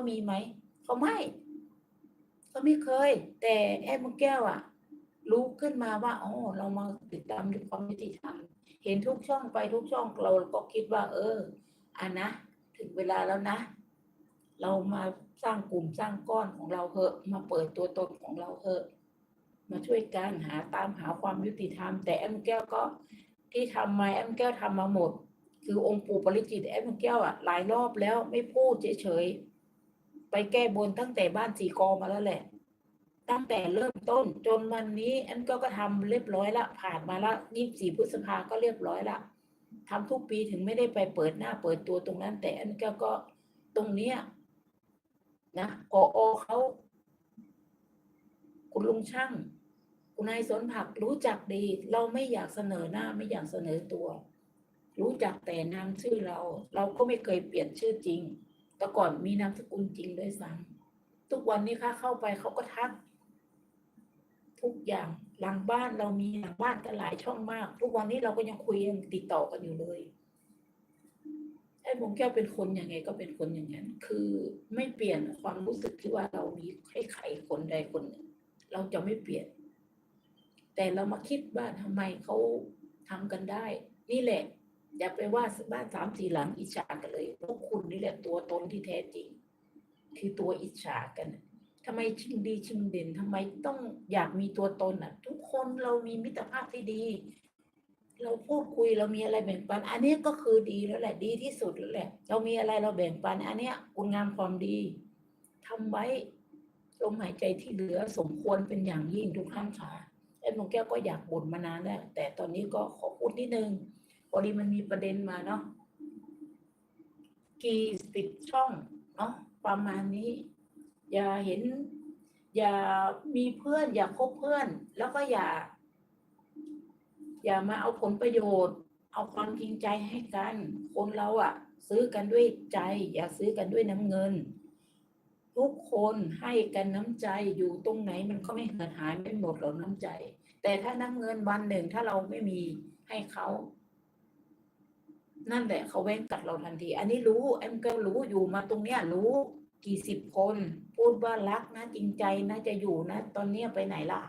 เขามีไหมเขาไม่เขาไม่เคย แต่แอมแก้วอะรู้ขึ้นมาว่าอ๋อเรามาติดตามด้วยความยุติธรรมเห็นทุกช่องไปทุกช่องเราก็คิดว่า เอออะนะถึงเวลาแล้วนะ เรามาสร้างกลุ่มสร้างก้อนของเราเถอะมาเปิดตัวตนของเราเถอะมาช่วยกันหาตามหาความยุติธรรม แต่แอมแก้วก็ที่ทำมาแอมแก้วทำมาหมด คือองค์ปู่ปริจิตแอมแก้วอะหลายรอบแล้วไม่พูดเฉยๆ ไปแก้บนตั้งแต่บ้านสีกอมาแล้วแหละ ตั้งแต่เริ่มต้นจนวันนี้อมแก้วก็ทำเรียบร้อยละผ่านมาละยี่สิบสี่พฤษภาก็เรียบร้อยละทำทุกปีถึงไม่ได้ไปเปิดหน้าเปิดตัวตรงนั้น แต่อมแก้วก็ตรงเนี้ยนะกอเขาคุณลุงช่าง คุณนายสนผักรู้จักดี เราไม่อยากเสนอหน้าไม่อยากเสนอตัว รู้จักแต่นามชื่อเรา เราก็ไม่เคยเปลี่ยนชื่อจริง แต่ก่อนมีนามสกุลจริงด้วยซ้ำทุกวันนี้ค่ะเข้าไปเขาก็ทัก ทุกอย่างหลังบ้านเรามีหลังบ้านกันหลายช่องมาก ทุกวันนี้เราก็ยังคุยยังติดต่อกันอยู่เลยไอ้ผมแก้วเป็นคนยังไง ก็เป็นคนอย่างนั้น คือไม่เปลี่ยนความรู้สึกที่ว่าเรามีให้ใครคนใดคนหนึ่ง เราจะไม่เปลี่ยน แต่เรามาคิดว่าทำไมเขาทำกันได้ นี่แหละ อย่าไปว่าบ้านสามสี่หลังอิจฉากันเลยพวกคุณนี่แหละตัวตนที่แท้จริง คือตัวอิจฉากันทำไมชิงดีชิงเด่นทำไมต้องอยากมีตัวตนอะ ทุกคนเรามีมิตรภาพที่ดี เราพูดคุยเรามีอะไรแบ่งปัน อันนี้ก็คือดีแล้วแหละ ดีที่สุดแล้วแหละ เรามีอะไรเราแบ่งปัน อันเนี้ยคุณงามความดีทำไว้ลมหายใจที่เหลือสมควรเป็นอย่างยิ่งทุกท่านค่ะไอ้หมงแก้วก็อยากบ่นมานานแล้วแต่ตอนนี้ก็ขอพูดนิดนึง พอดีมันมีประเด็นมาเนาะกี่สิบช่องเนาะประมาณนี้ อย่าเห็น อย่ามีเพื่อน อย่าคบเพื่อน แล้วก็อย่า อย่ามาเอาผลประโยชน์ เอาความจริงใจให้กัน คนเราอะซื้อกันด้วยใจ อย่าซื้อกันด้วยน้ำเงิน ทุกคนให้กันน้ำใจอยู่ตรงไหนมันก็ไม่เหินหายไม่หมดหรอกน้ำใจ แต่ถ้าน้ำเงินวันหนึ่งถ้าเราไม่มีให้เขา นั่นแหละเขาแว้งกัดเราทันที อันนี้รู้แอมก็รู้อยู่มาตรงเนี้ยรู้กี่สิบคน พูดว่ารักนะจริงใจนะจะอยู่นะ ตอนเนี้ยไปไหนล่ะ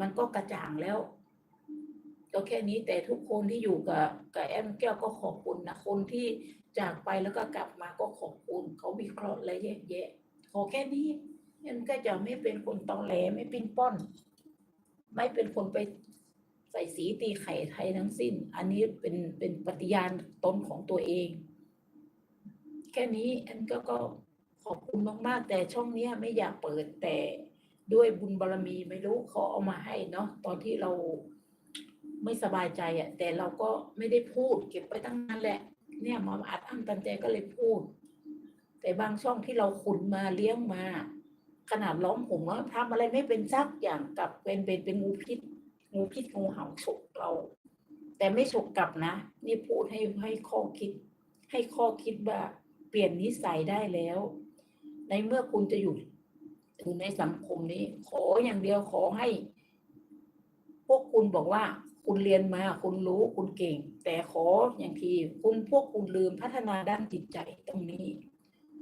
มันก็กระจ่างแล้วก็แค่นี้แต่ทุกคนที่อยู่กับกับแอมแก้วก็ขอบคุณนะคนที่จากไปแล้วก็กลับมาก็ขอบคุณเขาวิเคราะห์และแยกแยะขอแค่นี้แอมก็จะไม่เป็นคนตอแหลไม่ปิ้นป้อน ไม่เป็นคนไป ใส่สีตีไข่ไทยทั้งสิ้น อันนี้เป็นเป็นปฏิญาณตนของตัวเอง แค่นี้แอนก็ก็ขอบคุณมาก ๆ แต่ช่องเนี้ยไม่อยากเปิดแต่ด้วยบุญบารรมีไม่รู้เขาเอามาให้เนาะตอนที่เราไม่สบายใจอะ่ะ แต่เราก็ไม่ได้พูดเก็บไปตั้งนั้นแหละ เนี่ยหมออัดอั้นตันใจก็เลยพูด แต่บางช่องที่เราขุนมาเลี้ยงมา ขนาดล้อมผมว่าทำอะไรไม่เป็นซักอย่างกับเป็นเป็นเป็นงูพิษ งูพิษงูเห่าฉกเรา แต่ไม่ฉกกลับนะ นี่พูดให้ให้ข้อคิด ให้ข้อคิดว่าเปลี่ยนนิสัยได้แล้ว ในเมื่อคุณจะอยู่อยู่ในสังคมนี้ ขออย่างเดียวขอให้ พวกคุณบอกว่า คุณเรียนมาคุณรู้คุณเก่ง แต่ขออย่างทีคุณพวกคุณลืมพัฒนาด้านจิตใจตรงนี้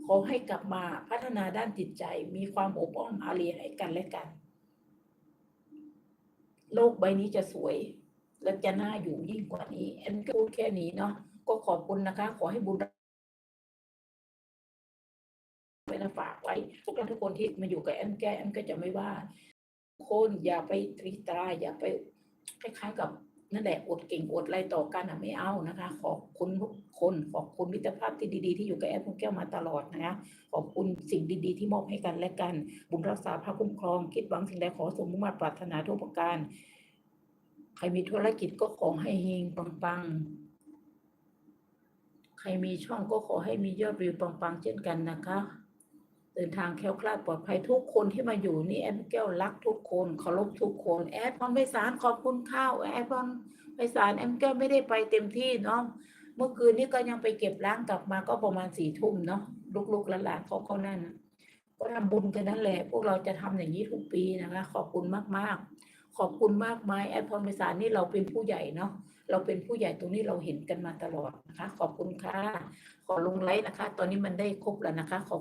ขอให้กลับมาพัฒนาด้านจิตใจ มีความอบอ้อมอารีให้กันและกัน โลกใบนี้จะสวย และจะน่าอยู่ยิ่งกว่านี้แอนก็พูดแค่นี้เนาะก็ขอบคุณนะคะ ขอให้บุญไว้นะฝากไว้ทุกท่านทุกคนที่มาอยู่กับแอนแกแอนก็จะไม่ว่าคนอย่าไปตรีตราอย่าไปคล้ายๆกับ นั่นแหละอดเก่งอดไรต่อกันอะไม่เอานะคะ ขอบคุณทุกคนขอบคุณมิตรภาพที่ดีๆ ที่อยู่กับแอดพงแก้วมาตลอดนะคะขอบคุณสิ่งดีๆ ที่มอบให้กันและกัน บุญรักษาพระคุ้มครอง คิดหวังสิ่งใดขอสมมุ่งมาปรารถนาทุกประการ ใครมีธุรกิจก็ขอให้เฮงปังๆ ใครมีช่องก็ขอให้มียอดวิวปังๆเช่นกันนะคะ เดินทางแคล้วคลาดปลอดภัยทุกคนที่มาอยู่นี่แอดแก้วรักทุกคนเคารพทุกคนแอดพรไพศาลขอบคุณข้าวแอดพรไพศาลแอดแก้วไม่ได้ไปเต็มที่เนาะเมื่อคืนนี้ก็ยังไปเก็บล้างกลับมาก็ประมาณสี่ทุ่มเนาะลูกๆหลานๆเขาเขานั่นก็ทำบุญกันนั่นแหละ พวกเราจะทำอย่างนี้ทุกปีนะคะ ขอบคุณมากๆ ขอบคุณมากมายแอดพรไพศาลนี่เราเป็นผู้ใหญ่เนาะเราเป็นผู้ใหญ่ตรงนี้เราเห็นกันมาตลอดนะคะ ขอบคุณค่ะขอลงไลค์นะคะ ตอนนี้มันได้ครบแล้วนะคะขอบ